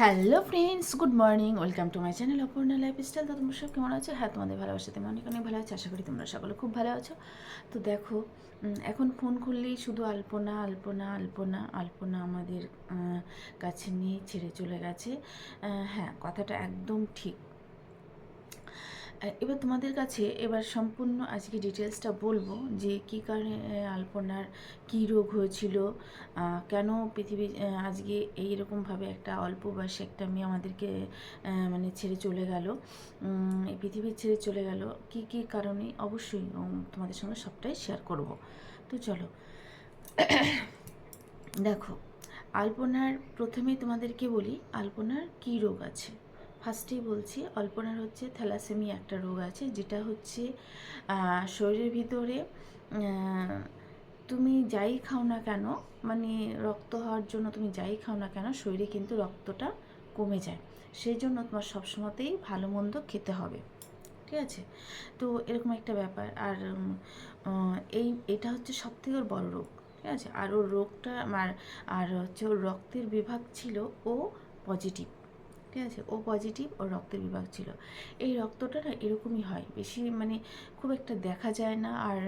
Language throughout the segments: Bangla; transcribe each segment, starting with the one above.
Hello friends, good morning. Welcome to my channel Apurna lifestyle. তো তোমরা সব কেমন আছো? হ্যাঁ তোমাদের ভালোবাসাতে আমি অনেক অনেক ভালো আছো। আশা করি তোমরা সকলে খুব ভালো আছো। তো দেখো এখন ফোন করলেই শুধু আলপনা আলপনা আলপনা আলপনা আমাদের কাছে নিয়ে ছেড়ে চলে গেছে। হ্যাঁ কথাটা একদম ঠিক। এবার তোমাদের কাছে এবার সম্পূর্ণ আজকে ডিটেলসটা বলব যে কী কারণে আলপনার কী রোগ হয়েছিল কেন পৃথিবী আজকে এইরকমভাবে একটা অল্প বয়সে একটা মেয়ে আমাদেরকে মানে ছেড়ে চলে গেল। এই পৃথিবী ছেড়ে চলে গেল। কী কী কারণে? অবশ্যই তোমাদের সঙ্গে সবটাই শেয়ার করব। তো চলো। দেখো, আলপনার প্রথমেই তোমাদেরকে বলি, আলপনার কী রোগ আছে? ফার্স্টেই বলছি, অল্পনার হচ্ছে থ্যালাসেমি একটা রোগ আছে, যেটা হচ্ছে শরীরের ভিতরে তুমি যাই খাও না কেন মানে রক্ত হওয়ার জন্য তুমি যাই খাও না কেন, শরীরে কিন্তু রক্তটা কমে যায়। সেই জন্য তোমার সবসময়তেই ভালো মন্দ খেতে হবে। ঠিক আছে? তো এরকম একটা ব্যাপার। আর এই, এটা হচ্ছে সব থেকে ওর বড় রোগ। ঠিক আছে? আর ওর রোগটা, আর আর হচ্ছে ওর রক্তের বিভাগ ছিল ও পজিটিভ। ঠিক আছে, ও পজিটিভ ও রক্তের বিভাগ ছিল। এই রক্তটা না এরকমই হয়। বেশি মানে খুব একটা দেখা যায় না। আর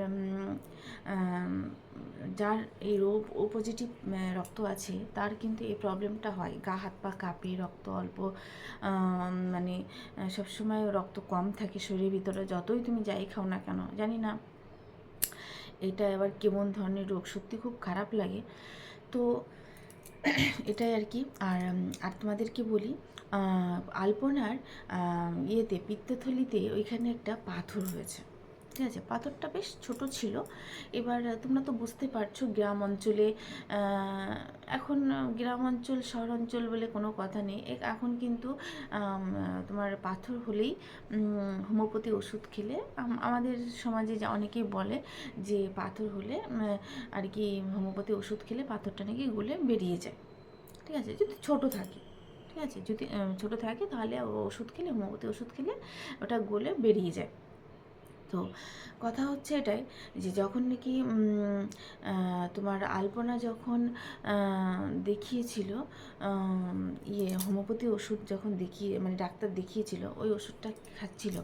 যার এই রোগ, ও পজিটিভ রক্ত আছে, তার কিন্তু এই প্রবলেমটা হয়। গা, হাত, পা কাঁপে, রক্ত অল্প মানে সবসময় রক্ত কম থাকে শরীরের ভিতরে। যতই তুমি যাই খাও না কেন, জানি না। এটা আবার কেমন ধরনের রোগ? সত্যি খুব খারাপ লাগে। তো, এটাই আর কি। আর আর তোমাদেরকে বলি আলপনার ইয়েতে, পিত্তথলিতে ওইখানে একটা পাথর হয়েছে। ঠিক আছে? পাথরটা বেশ ছোট ছিল। এবার তোমরা তো বুঝতে পারছ, গ্রাম অঞ্চলে এখন গ্রাম অঞ্চল, শহর অঞ্চল বলে কোনো কথা নেই। এখন কিন্তু তোমার পাথর হলেই হোমিওপ্যাথি ওষুধ খেলে আমাদের সমাজে যা অনেকেই বলে যে পাথর হলে আর কি হোমিওপ্যাথি ওষুধ খেলে পাথরটা নাকি গলে বেরিয়ে যায়। ঠিক আছে? যদি ছোট থাকে। ঠিক আছে? যদি ছোট থাকে তাহলে ওষুধ খেলে হোমিওপ্যাথি ওষুধ খেলে ওটা গলে বেরিয়ে যায়। তো কথা হচ্ছে এটাই যে যখন নাকি তোমার আলপনা যখন দেখিয়েছিল ইয়ে হোমিওপ্যাথি ওষুধ যখন দেখিয়ে মানে ডাক্তার দেখিয়েছিল, ওই ওষুধটা খাচ্ছিল।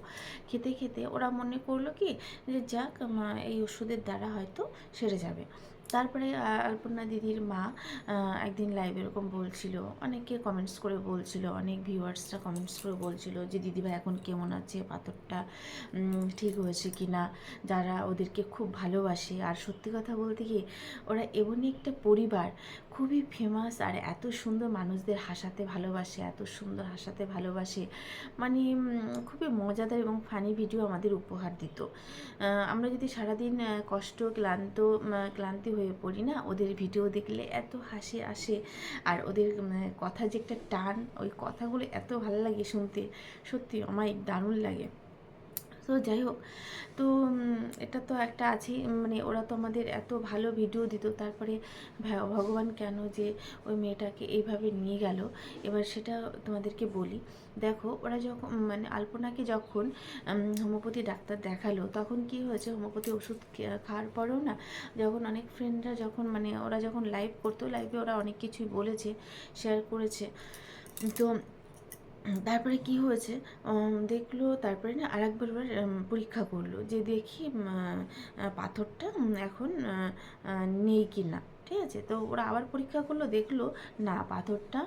খেতে খেতে ওরা মনে করল কি যে যাক এই ওষুধের দ্বারা হয়তো সেরে যাবে। তারপরে আলপনা দিদির মা একদিন লাইভ এরকম বলছিল, অনেকে কমেন্টস করে বলছিল, অনেক ভিউয়ার্সরা কমেন্টস করে বলছিল যে, দিদিভাই এখন কেমন আছে? পাথরটা ঠিক হয়েছে কি না যারা ওদেরকে খুব ভালোবাসে। আর সত্যি কথা বলতে কি, ওরা এমনই একটা পরিবার খুবই ফেমাস আর এত সুন্দর মানুষদের হাসাতে ভালোবাসে, এত সুন্দর হাসাতে ভালোবাসে। মানে খুবই মজাদার এবং ফানি ভিডিও আমাদের উপহার দিত। আমরা যদি সারাদিন কষ্ট, ক্লান্ত ক্লান্তি হয়ে পড়ি না, ওদের ভিডিও দেখলে এত হাসি আসে। আর ওদের কথা যে একটা টান, ওই কথাগুলো এত ভালো লাগে শুনতে। সত্যি আমার দারুণ লাগে। তো যাই হোক, তো এটা তো একটা আছেই মানে ওরা তো আমাদের এত ভালো ভিডিও দিত, তারপরে ভগবান কেন যে ওই মেয়েটাকে এইভাবে নিয়ে গেল? এবার সেটা তোমাদেরকে বলি। দেখো, ওরা যখন মানে আলপনাকে যখন হোমিওপ্যাথি ডাক্তার দেখাল, তখন কি হয়েছে, হোমিওপ্যাথি ওষুধ খাওয়ার পরেও না, যখন অনেক ফ্রেন্ডরা যখন মানে ওরা যখন লাইভ করতো লাইভে ওরা অনেক কিছুই বলেছে শেয়ার করেছে। তো তারপরে কি হয়েছে? দেখল, তারপরে না আরেকবার পরীক্ষা করল যে দেখি পাথরটা এখন নেই কি না ঠিক আছে? তো ওরা আবার পরীক্ষা করল, দেখল না, পাথরটা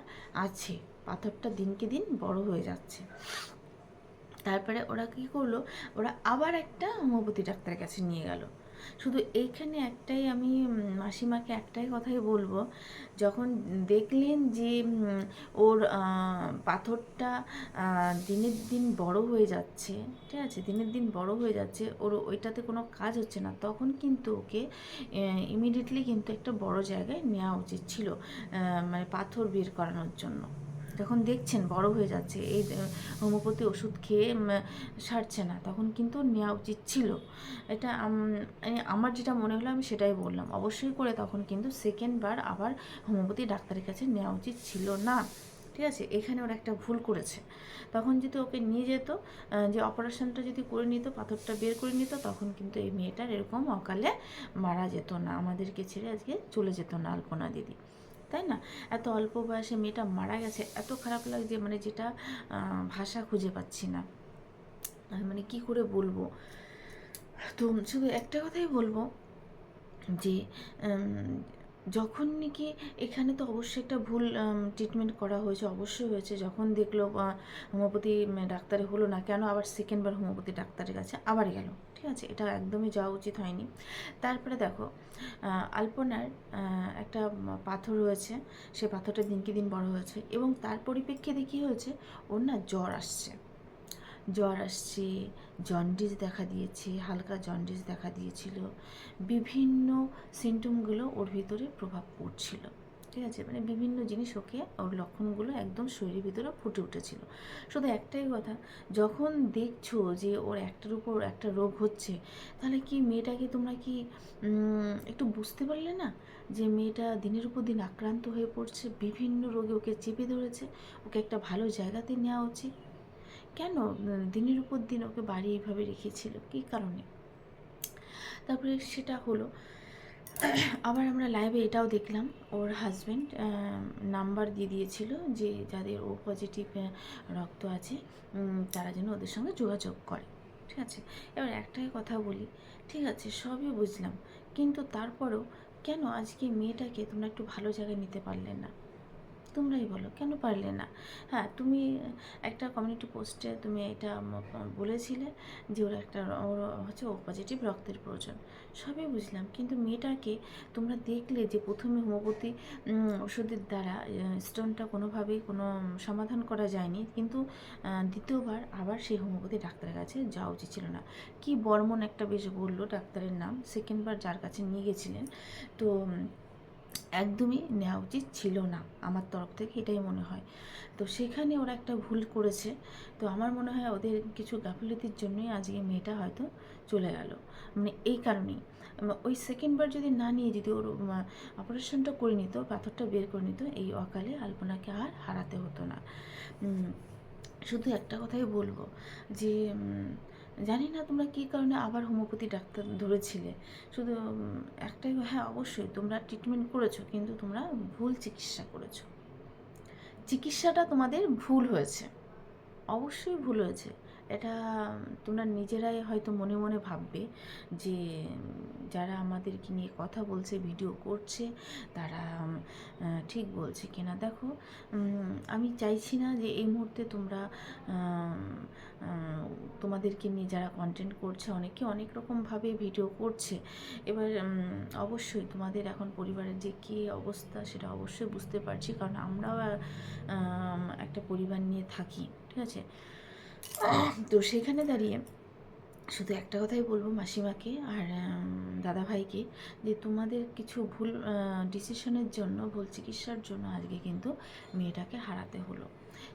আছে, পাথরটা দিনকে দিন বড় হয়ে যাচ্ছে। তারপরে ওরা কী করল? ওরা আবার একটা হোমিওপ্যাথি ডাক্তারের কাছে নিয়ে গেল। শুধু এইখানে একটাই আমি মাসিমাকে একটাই কথাই বলব। যখন দেখলেন যে ওর পাথরটা দিনের দিন বড় হয়ে যাচ্ছে, ঠিক আছে? দিনের দিন বড় হয়ে যাচ্ছে, ওর ওইটাতে কোনো কাজ হচ্ছে না, তখন কিন্তু ওকে ইমিডিয়েটলি কিন্তু একটা বড় জায়গায় নেওয়া উচিত ছিল মানে পাথর বের করানোর জন্য। যখন দেখছেন বড় হয়ে যাচ্ছে, এই হোমিওপ্যাথি ওষুধ খেয়ে সারছে না, তখন কিন্তু নেওয়া উচিত ছিল। এটা মানে আমার যেটা মনে হলো আমি সেটাই বললাম। অবশ্যই করে তখন কিন্তু সেকেন্ড বার আবার হোমিওপ্যাথি ডাক্তারের কাছে নেওয়া উচিত ছিল না। ঠিক আছে? এখানে ওরা একটা ভুল করেছে। তখন যদি ওকে নিয়ে যেত যে অপারেশনটা যদি করে নিত, পাথরটা বের করে নিত, তখন কিন্তু এই মেয়েটার এরকম অকালে মারা যেত না। আমাদেরকে ছেড়ে আজকে চলে যেত না আলপনা দিদি। তাই না? এত অল্প বয়সে মেয়েটা মারা গেছে, এত খারাপ লাগছে মানে যেটা ভাষা খুঁজে পাচ্ছি না। মানে কি করে বলব? তো শুধু একটা কথাই বলব যে যখন নাকি এখানে তো অবশ্যই একটা ভুল ট্রিটমেন্ট করা হয়েছে, অবশ্যই হয়েছে। যখন দেখল হোমিওপ্যাথি ডাক্তারে হলো না কেন, আবার সেকেন্ডবার হোমিওপ্যাথি ডাক্তারের কাছে আবার গেল। ঠিক আছে? এটা একদমই যাওয়া উচিত হয়নি। তারপরে দেখো আলপনার একটা পাথর রয়েছে। সে পাথরটা দিনকে দিন বড় হয়েছে এবং তার পরিপ্রেক্ষিতে কী হয়েছে? ওর না জ্বর আসছে। জ্বর আসছে জন্ডিস দেখা দিয়েছে, হালকা জন্ডিস দেখা দিয়েছিল। বিভিন্ন সিমটমগুলো ওর ভিতরে প্রভাব পড়ছিল। ঠিক আছে মানে বিভিন্ন জিনিস ওকে ওর লক্ষণগুলো একদম শরীরের ভিতরে ফুটে উঠেছিল। শুধু একটাই কথা, যখন দেখছ যে ওর একটার উপর একটা রোগ হচ্ছে, তাহলে কি মেয়েটাকে তোমরা কি একটু বুঝতে পারলে না যে মেয়েটা দিনের উপর দিন আক্রান্ত হয়ে পড়ছে, বিভিন্ন রোগে ওকে চেপে ধরেছে, ওকে একটা ভালো জায়গাতে নেওয়া উচিত? কেন দিনের উপর দিন ওকে বাড়ি এইভাবে রেখেছিল? কী কারণে? তারপরে সেটা হলো আবার আমরা লাইভে এটাও দেখলাম, ওর হাজব্যান্ড নাম্বার দিয়ে দিয়েছিল যে যাদের ও পজিটিভ রক্ত আছে তারা যেন ওদের সঙ্গে যোগাযোগ করে, ঠিক আছে? এবার একটাই কথা বলি, ঠিক আছে, সবই বুঝলাম, কিন্তু তারপরেও কেন আজকে মেয়েটাকে তোমরা একটু ভালো জায়গায় নিতে পারলে না? তোমরাই বলো, কেন পারলে না? হ্যাঁ তুমি একটা কমিউনিটি পোস্টে তুমি এটা বলেছিলে যে ওর একটা ওর হচ্ছে ও পজিটিভ রক্তের প্রয়োজন। সবই বুঝলাম, কিন্তু মেয়েটাকে তোমরা দেখলে যে প্রথমে হোমিওপ্যাথি ওষুধের দ্বারা স্টোনটা কোনোভাবেই কোনো সমাধান করা যায়নি, কিন্তু দ্বিতীয়বার আবার সেই হোমিওপ্যাথি ডাক্তারের কাছে যাওয়া উচিত ছিল না। কি বর্মন একটা বেশ বলল ডাক্তারের নাম সেকেন্ডবার যার কাছে নিয়ে গেছিলেন। তো একদমই নেওয়া উচিত ছিল না। আমার তরফ থেকে এটাই মনে হয়। তো সেখানে ওরা একটা ভুল করেছে। তো আমার মনে হয় ওদের কিছু গাফিলতির জন্যই আজকে মেয়েটা হয়তো চলে গেল। মানে এই কারণেই। ওই সেকেন্ডবার যদি না নিয়ে যদি ওর অপারেশনটা করে নিত, পাথরটা বের করে নিত, এই অকালে আলপনাকে আর হারাতে হতো না। শুধু একটা কথাই বলব যে জানি না তোমরা কী কারণে আবার হোমিওপ্যাথি ডাক্তার ধরেছিলে। শুধু একটাই হ্যাঁ অবশ্যই তোমরা ট্রিটমেন্ট করেছ, কিন্তু তোমরা ভুল চিকিৎসা করেছ। চিকিৎসাটা তোমাদের ভুল হয়েছে। অবশ্যই ভুল হয়েছে। এটা, তোমরা নিজেরাই হয়তো মনে মনে ভাববে যে, যারা আমাদেরকে নিয়ে কথা বলছে, ভিডিও করছে, তারা ঠিক বলছে কিনা। দেখো আমি চাইছি না যে এই মুহূর্তে তোমরা তোমাদেরকে নিয়ে যারা কন্টেন্ট করছে, অনেকে অনেক রকমভাবে ভিডিও করছে। এবার অবশ্যই তোমাদের এখন পরিবারের যে কী অবস্থা, সেটা অবশ্যই বুঝতে পারছি। কারণ আমরাও একটা পরিবার নিয়ে থাকি, ঠিক আছে? তো সেখানে দাঁড়িয়ে শুধু একটা কথাই বলব মাসিমাকে আর উম, দাদাভাইকে যে তোমাদের কিছু ভুল ডিসিশনের জন্য ভুল চিকিৎসার জন্য আজকে কিন্তু মেয়েটাকে হারাতে হলো।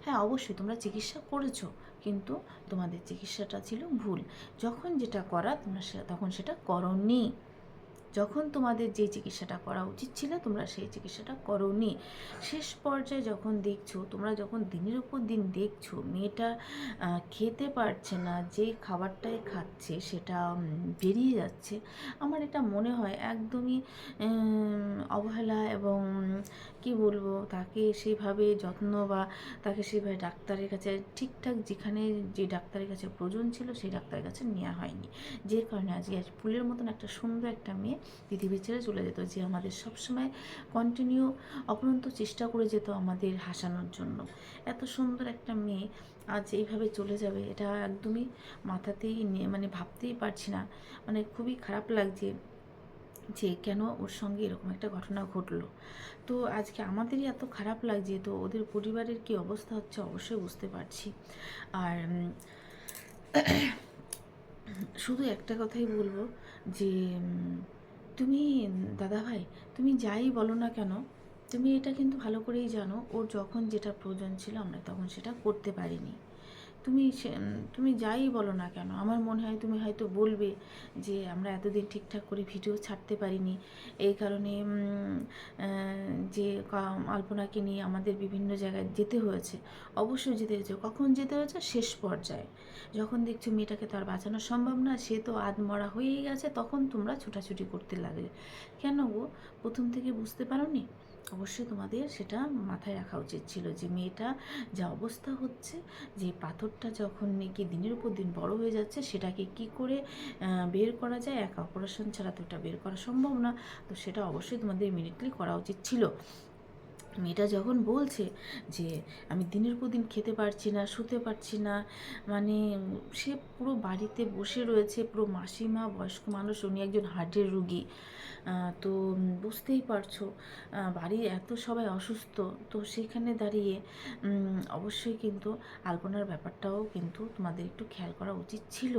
হ্যাঁ অবশ্যই তোমরা চিকিৎসা করেছ কিন্তু তোমাদের চিকিৎসাটা ছিল ভুল। যখন যেটা করা তোমরা তখন সেটা করনি। যখন তোমাদের যে চিকিৎসাটা করা উচিত ছিল, তোমরা সেই চিকিৎসাটা করোনি। শেষ পর্যায়ে যখন দেখছ, তোমরা যখন দিনের উপর দিন দেখছ, মেয়েটা খেতে পারছে না, যে খাবারটাই খাচ্ছে সেটা বেরিয়ে যাচ্ছে, আমার এটা মনে হয় একদমই অবহেলা কি বলব? তাকে সেভাবে যত্ন বা তাকে সেভাবে ডাক্তারের কাছে ঠিকঠাক যেখানে যে ডাক্তারের কাছে প্রয়োজন ছিল সেই ডাক্তারের কাছে নেওয়া হয়নি। যে কারণে আজকে আজ ফুলের মতন একটা সুন্দর একটা মেয়ে পৃথিবী ছেড়ে চলে যেত, যে আমাদের সবসময় কন্টিনিউ অপরন্ত চেষ্টা করে যেত আমাদের হাসানোর জন্য। এত সুন্দর একটা মেয়ে আজ এইভাবে চলে যাবে, এটা একদমই মাথাতেই নিয়ে মানে ভাবতেই পারছি না। মানে খুবই খারাপ লাগছে। যে কেন ওর সঙ্গে এরকম একটা ঘটনা ঘটলো। তো আজকে আমাদেরই এত খারাপ লাগছে, তো ওদের পরিবারের কি অবস্থা হচ্ছে অবশ্যই বুঝতে পারছি। আর শুধু একটা কথাই বলব যে তুমি দাদাভাই, তুমি যাই বলো না কেন, তুমি এটা কিন্তু ভালো করেই জানো, ওর যখন যেটা প্রয়োজন ছিল আমরা তখন সেটা করতে পারিনি। তুমি তুমি যাই বলো না কেন, আমার মনে হয় তুমি হয়তো বলবে যে আমরা এতদিন ঠিকঠাক করে ভিডিও ছাড়তে পারিনি। এই কারণে যে আলপনাকে নিয়ে আমাদের বিভিন্ন জায়গায় যেতে হয়েছে, অবশ্যই যেতে হয়েছে। কখন যেতে হয়েছে? শেষ পর্যায়ে। যখন দেখছ মেয়েটাকে তো আর বাঁচানো সম্ভব না, সে তো আধমরা হয়েই গেছে, তখন তোমরা ছোটাছুটি করতে লাগলে। কেন গো? প্রথম থেকে বুঝতে পারোনি? অবশ্যই তোমাদের সেটা মাথায় রাখা উচিত ছিল যে মেয়েটা যা অবস্থা হচ্ছে, যে পাথরটা যখন নাকি দিনের উপর দিন বড় হয়ে যাচ্ছে, সেটাকে কি করে বের করা যায়? এক অপারেশন ছাড়া তো এটা বের করা সম্ভব না। তো সেটা অবশ্যই তোমাদের ইমিডিয়েটলি করা উচিত ছিল। মেয়েটা যখন বলছে যে, আমি দিনের পর দিন খেতে পারছি না, শুতে পারছি না মানে সে পুরো বাড়িতে বসে রয়েছে, পুরো মাসিমা, বয়স্ক মানুষ, উনি একজন হার্টের রুগী। তো বুঝতেই পারছ বাড়ির এত সবাই অসুস্থ, তো সেখানে দাঁড়িয়ে অবশ্যই কিন্তু আলপনার ব্যাপারটাও কিন্তু তোমাদের একটু খেয়াল করা উচিত ছিল।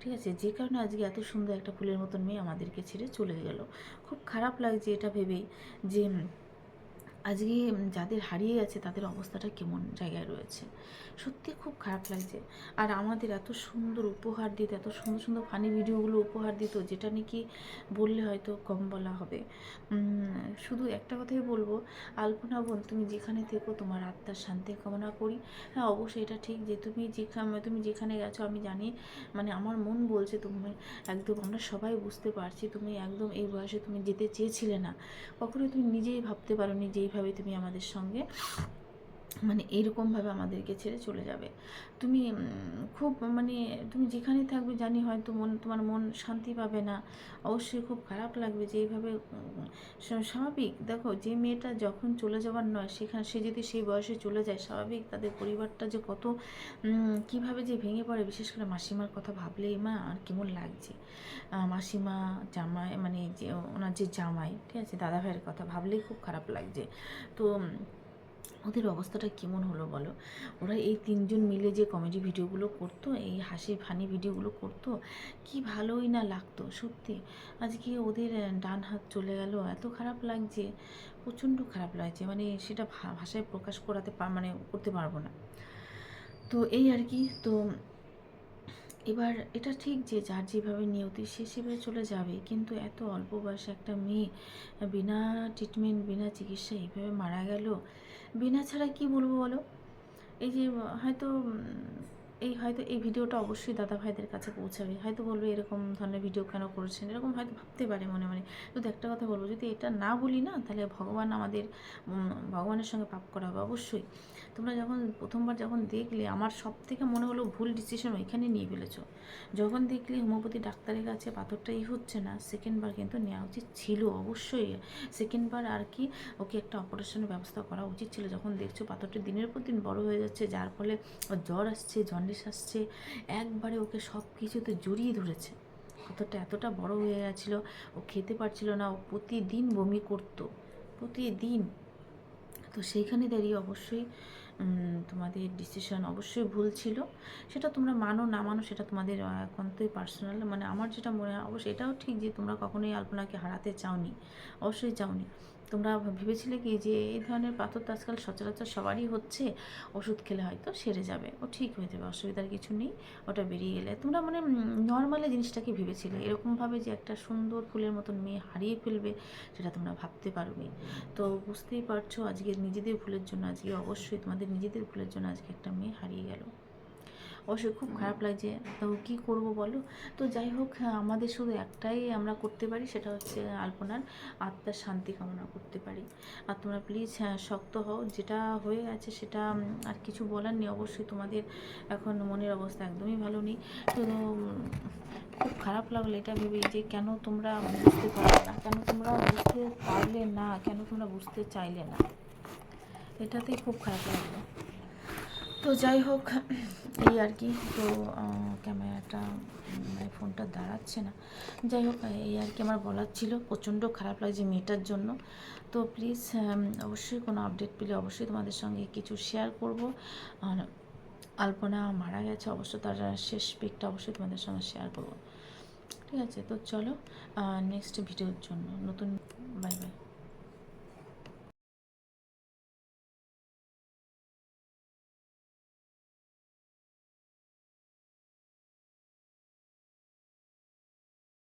ঠিক আছে, যে কারণে আজকে এত সুন্দর একটা ফুলের মতন মেয়ে আমাদেরকে ছেড়ে চলে গেল। খুব খারাপ লাগছে এটা ভেবেই যে আজকে যাদের হারিয়ে গেছে, তাদের অবস্থাটা কেমন জায়গায় রয়েছে? সত্যি খুব খারাপ লাগছে। আর আমাদের এত সুন্দর উপহার দিত, এত সুন্দর সুন্দর ফানি ভিডিওগুলো উপহার দিত, যেটা নাকি বললে হয়তো কম বলা হবে। শুধু একটা কথাই বলব, আলপনা বোন, তুমি যেখানে থেকো, তোমার আত্মার শান্তি কামনা করি। হ্যাঁ অবশ্যই এটা ঠিক যে তুমি যেখানে তুমি যেখানে গেছো, আমি জানি মানে আমার মন বলছে তুমি একদম, আমরা সবাই বুঝতে পারছি, তুমি একদম এই বয়সে তুমি যেতে চেয়েছিলে না। কখনোই তুমি নিজেই ভাবতে পারোনি যে এইভাবে তুমি আমাদের সঙ্গে মানে এইরকমভাবে আমাদেরকে ছেড়ে চলে যাবে। তুমি খুব মানে তুমি যেখানে থাকবে জানি হয়তো মন, তোমার মন শান্তি পাবে না। অবশ্যই খুব খারাপ লাগবে যে এইভাবে স্বাভাবিক। দেখো, যে মেয়েটা যখন চলে যাওয়ার নয়, সেখানে, সে যদি সেই বয়সে চলে যায়, স্বাভাবিক তাদের পরিবারটা যে কত কীভাবে যে ভেঙে পড়ে, বিশেষ করে মাসিমার কথা ভাবলেই মা আর কেমন লাগছে। মাসিমা, জামাই মানে যে, ওনার যে জামাই, ঠিক আছে দাদা ভাইয়ের কথা ভাবলেই খুব খারাপ লাগছে। তো ওদের অবস্থাটা কেমন হলো বলো? ওরা এই তিনজন মিলে যে কমেডি ভিডিওগুলো করতো, এই হাসি ফানি ভিডিওগুলো করতো, কি ভালোই না লাগতো, সত্যি। আজকে ওদের ডান হাত চলে গেল, এত খারাপ লাগছে, প্রচণ্ড খারাপ লাগছে মানে সেটা ভাষায় প্রকাশ করাতে মানে করতে পারব না। তো এই আর কি, তো এবার এটা ঠিক যে যার যেভাবে নিয়তি, সে সেভাবে চলে যাবে, কিন্তু এত অল্প বয়সে একটা মেয়ে, বিনা ট্রিটমেন্ট বিনা চিকিৎসা এইভাবে মারা গেল বিনা ছাড়া কি বলব বলো? এই যে হয়তো এই হয়তো এই ভিডিওটা অবশ্যই দাদা ভাইদের কাছে পৌঁছাবে। হয়তো বলবে এরকম ধরনের ভিডিও কেন করেছেন? এরকম হয়তো ভাবতে পারে মনে মনে। শুধু একটা কথা বলব, যদি এটা না বলি না, তাহলে ভগবান আমাদের ভগবানের সঙ্গে পাপ করা হবে অবশ্যই। তোমরা যখন প্রথমবার যখন দেখলে, আমার সব থেকে মনে হলো ভুল ডিসিশন ওইখানে নিয়ে ফেলেছো। যখন দেখলে হোমিওপ্যাথি ডাক্তারের কাছে পাথরটা ই হচ্ছে না সেকেন্ডবার কিন্তু নেওয়া উচিত ছিল অবশ্যই। সেকেন্ডবার আর কি ওকে একটা অপারেশনের ব্যবস্থা করা উচিত ছিল। যখন দেখছ পাথরটা দিনের পর দিন বড় হয়ে যাচ্ছে, যার ফলে জ্বর আসছে জন্ডিস আসছে, একবারে ওকে সব কিছুতে জড়িয়ে ধরেছে। পাথরটা এতটা বড় হয়ে গেছিল, ও খেতে পারছিল না, ও প্রতিদিন বমি করতো, প্রতিদিন। তো সেইখানে দাঁড়িয়ে অবশ্যই তোমাদের ডিসিশন অবশ্যই ভুল ছিল। সেটা তোমরা মানো, না মানো, সেটা তোমাদের একান্তই পার্সোনাল মানে আমার যেটা মনে হয়, অবশ্যই এটাও ঠিক যে তোমরা কখনোই আলপনাকে হারাতে চাওনি, অবশ্যই চাওনি। তোমরা ভেবেছিলে কি যে এই ধরনের পাথর তো আজকাল সচরাচর সবারই হচ্ছে, ওষুধ খেলে হয়তো সেরে যাবে। ও ঠিক হয়ে যাবে, অসুবিধার কিছু নেই, ওটা বেরিয়ে গেলে। তোমরা মানে নর্মালি জিনিসটাকে ভেবেছিলে এরকমভাবে যে একটা সুন্দর ফুলের মতন মেয়ে হারিয়ে ফেলবে সেটা তোমরা ভাবতে পারোনি। তো বুঝতেই পারছ আজকে নিজেদের ভুলের জন্য, আজকে অবশ্যই তোমাদের নিজেদের ভুলের জন্য আজকে একটা মেয়ে হারিয়ে গেল। অবশ্যই খুব খারাপ লাগছে। তো কী করব বলো? তো যাই হোক হ্যাঁ, আমাদের শুধু একটাই আমরা করতে পারি সেটা হচ্ছে আলপনার আত্মার শান্তি কামনা করতে পারি। আর তোমরা প্লিজ হ্যাঁ শক্ত হও। যেটা হয়ে গেছে সেটা আর কিছু বলার নেই। অবশ্যই তোমাদের এখন মনের অবস্থা একদমই ভালো নেই। তো খুব খারাপ লাগল এটা ভেবে যে কেন তোমরা বুঝতে পারলে না কেন তোমরা বুঝতে পারলে না কেন তোমরা বুঝতে চাইলে না। এটাতেই খুব খারাপ লাগল। তো যাই হোক, এই আর কি। তো ক্যামেরাটা মানে ফোনটা দাঁড়াচ্ছে না। যাই হোক, এই আর কি আমার বলার ছিল। প্রচণ্ড খারাপ লাগছে মেয়েটার জন্য। তো প্লিজ অবশ্যই কোনো আপডেট পেলে অবশ্যই তোমাদের সঙ্গে কিছু শেয়ার করব। আর আলপনা মারা গেছে, অবশ্য তার শেষ পিকটা অবশ্যই তোমাদের সঙ্গে শেয়ার করব। ঠিক আছে, তো চলো নেক্সট ভিডিওর জন্য। নতুন বাই বাই